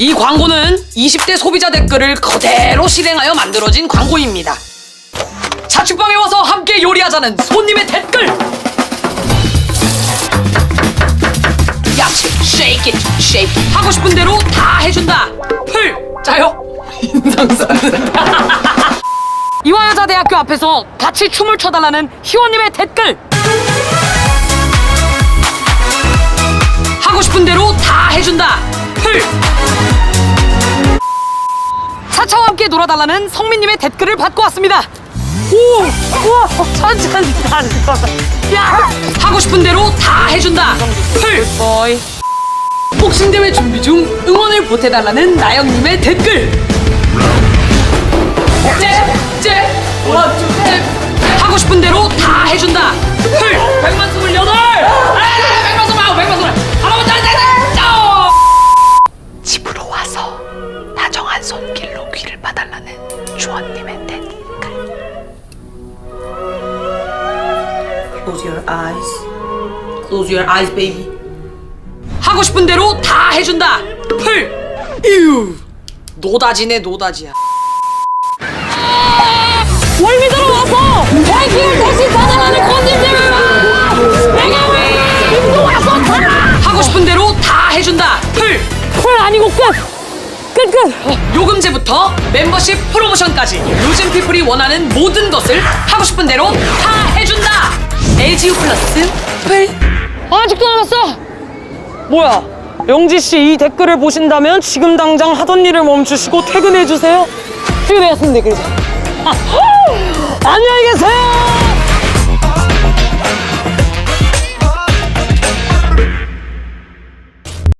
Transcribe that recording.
이 광고는 20대 소비자 댓글을 그대로 실행하여 만들어진 광고입니다. 자취방에 와서 함께 요리하자는 손님의 댓글. 야채 shake it, shake it. 하고 싶은 대로 다 해준다. 풀 짜요. 인상쓰는. 이화여자대학교 앞에서 같이 춤을 춰달라는 희원님의 댓글. 하고 싶은 대로 다 해준다. 풀. 함께 놀아달라는 성민님의 댓글을 받고 왔습니다. 오, 우와, 천천히 다 읽어서. 야, 하고 싶은 대로 다 해준다. 풀. 보이. 복싱 대회 준비 중 응원을 보태달라는 나영님의 댓글. 길로 귀를 봐달라는 주원님의 댓글. Close your eyes. Close your eyes, baby. 하고 싶은 대로 다 해준다. 풀. 이유. 노다지네 노다지야. 월미도로 와서 바이킹을 다시 받아라는 건님들 내가 왜 인도 와서? 하고 싶은 대로 다 해준다. 풀. 풀 아니고 끝. 끝 끝. 요금제부터 멤버십 프로모션까지 요즘 피플이 원하는 모든 것을 하고 싶은 대로 다 해준다. LGU 플러스 풀. 아직도 남았어. 뭐야? 영지 씨 이 댓글을 보신다면 지금 당장 하던 일을 멈추시고 퇴근해 주세요. 퇴근했습니다, 그래서. 안녕히 계세요.